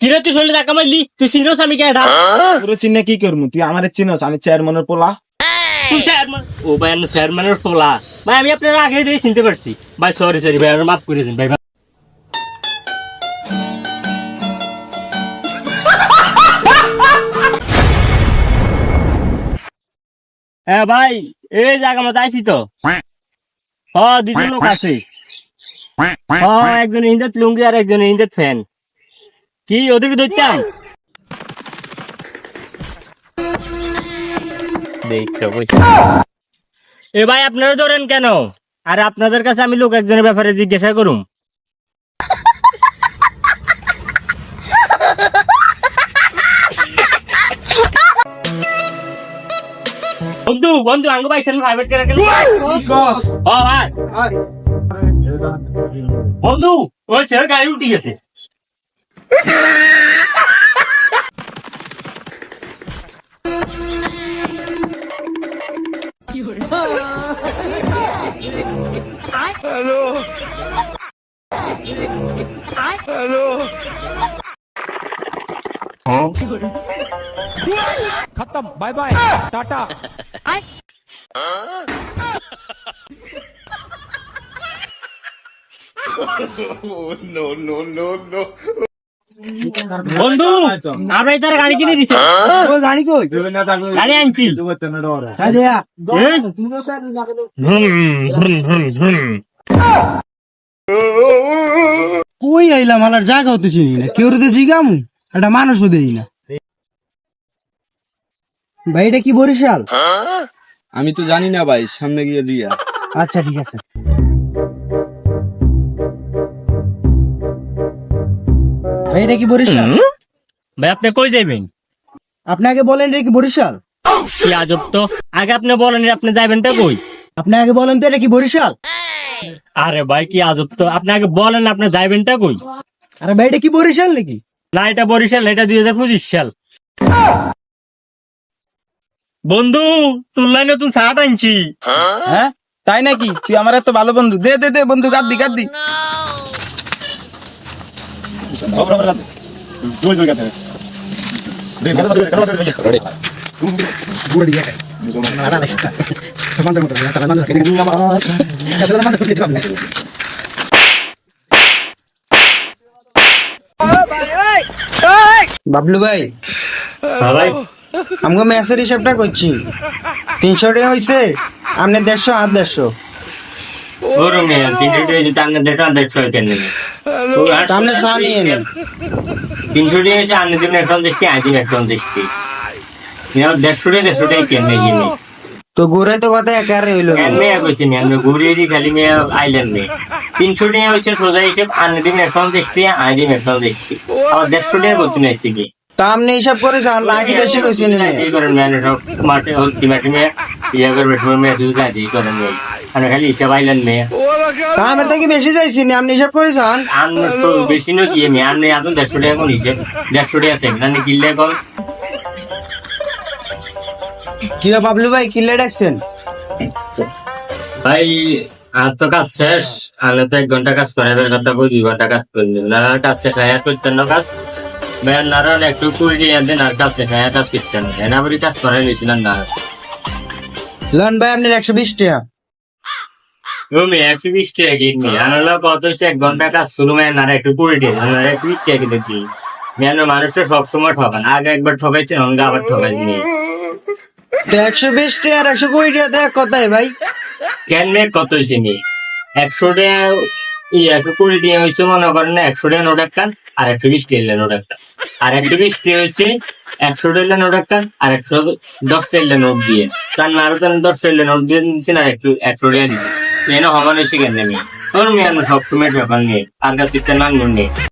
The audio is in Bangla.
কিরে তুই শরীরে টাকা মারলি? তুই চিনোস আমি কেডা? পুরো চিনে কি করব তুই আমার চিনস আমি চেয়ারম্যানের পোলা। তুই চেয়ারম্যান? ও ভাই আমি চেয়ারম্যানের পোলা। ভাই আমি আপনার আগে দিয়ে চিনতে পারছি। ভাই সরি সরি ভাই আমার মাফ করে দিন ভাই হ্যাঁ ভাই এই জায়গা মতো আইছি তো। হ দুজন লোক আছে। হ একজন ইন্দাত লুঙ্গি আর একজন ইন্দাত ফ্যান। কি ওদেরকে ধরতাম এ ভাই আপনারা ধরেন কেন? আর আপনাদের কাছে আমি লোক একজনের ব্যাপারে জিজ্ঞাসা করুম। বন্ধু বন্ধু আঙ্গ ভাই খেলেন। প্রাইভেট করে গেল বন্ধু ওই ছেলে গাড়ি উঠে গেছে। खत्म बाय बाय टाटा বন্ধু আমরা তার গাড়ি কিনে দিছি। গাড়ি কই? গাড়ি আনছি। কই আইলাম? আলার জায়গাও তো চিনি না। কেউ তো জিগামু একটা মানুষও দেই না। ভাই এটা কি বরিশাল? আমি তো জানি না ভাই সামনে গিয়ে দিয়া। আচ্ছা ঠিক আছে। ভাই এটা কি বরিশাল? ভাই আপনি কই যাবেন আপনি আগে বলেন এটা কি বরিশাল? কি আজব তো। আগে আপনি বলেন আপনি যাবেনটা কই? আপনি আগে বলেন তো এটা কি বরিশাল? আরে ভাই কি আজব তো। আপনি আগে বলেন আপনি যাবেনটা কই? আরে ভাই এটা কি বরিশাল নাকি? না এটা বরিশাল এটা দুই হাজার পঁচিশ সাল। বন্ধু তুললাই নতুন শার্ট আনছি। হ্যাঁ? তাই নাকি? তুই আমার এত ভালো বন্ধু। দে দে দে বন্ধু গাদ্দি গাদ্দি। বাবলু ভাই। আমাকে ম্যাচের হিসাবটা করছি। তিনশো টাকা হয়েছে আপনি দেড়শো আর দেড়শো। ওরম নেই তিনশো টাকা যদি আপনি দেখেন দেড়শো কেন? তা আপনি চা নিয়ে নেন। তিনশো টাকা এসে আপনি দিন একশো দেশকে আজ দিন একশো দেশকে দেড়শো টাকা দেড়শো টাকা কেন কিনে তো ঘুরে তো কথা একারে হইল না। কইছি নি? আমরা ঘুরিয়ে খালি মেয়ে আইলেন মেয়ে তিনশো টাকা হচ্ছে সোজা হিসেব আনে দিন একশো দেশটি আই দিন একশো দেশটি আবার দেড়শো টাকা করতে নাইছি কি? তা আপনি হিসাব করে যান নাকি বেশি কইছি নি এই করেন মেয়ে সব মাঠে মেয়ে ইয়া গাড়ি করেন মেয়ে আমরা খালি হিসাব আইলেন মেয়ে তা আমি থেকে বেশি চাইছি নি? আপনি হিসাব বেশি কি মেয়ে এখন দেড়শো টাকা কোন হিসেব? দেড়শো টাকা থাকবে না কিনলে কল? কি বাবলু ভাই কিনলে ডাকছেন? ভাই আর তো কাজ শেষ। আলে তো এক ঘণ্টা কাজ করে ঘণ্টা বই দুই ঘণ্টা কাজ না শেষ হয় আর করতেন না কাজ। ভাই নারায়ণ একটু কুড়ি দিয়ে দেন আর কাজ শেষ হয় কাজ করতেন না। এনা বলি কাজ করে নিয়েছিলেন না। লন ভাই আপনার একশো বিশ টাকা। একশো বিশ টাকা কিনবি আনালা কত এক ঘণ্টা কাজ শুরু মেয়ে না একটু কুড়ি দেন একশো বিশ টাকা কিনেছি মানুষটা সবসময় ঠকান আগে একবার ঠকাইছে অঙ্গে আবার ঠকাইনি একশো বিশ টাকা আর একশো কুড়ি টাকা দেখ কোথায় ভাই? কেন মেয়ে কত হয়েছে নি? একশো টাকা একশো কুড়ি টাকা হয়েছে মনে করেন না একশো টাকা নোট একটা আর একশো বিশ টাকা নোট একটা আর একশো বিশ টাকা হয়েছে একশো টাকা নোট একটা আর একশো দশ টাকা নোট দিয়ে। তার না আরও দশ টাকা নোট দিয়ে দিচ্ছেন আর একশো একশো টাকা দিচ্ছে এনে সমান হয়েছে কেন মেয়ে তোর মেয়ে সব সময় ব্যাপার নিয়ে আর কাছে নাম নেই।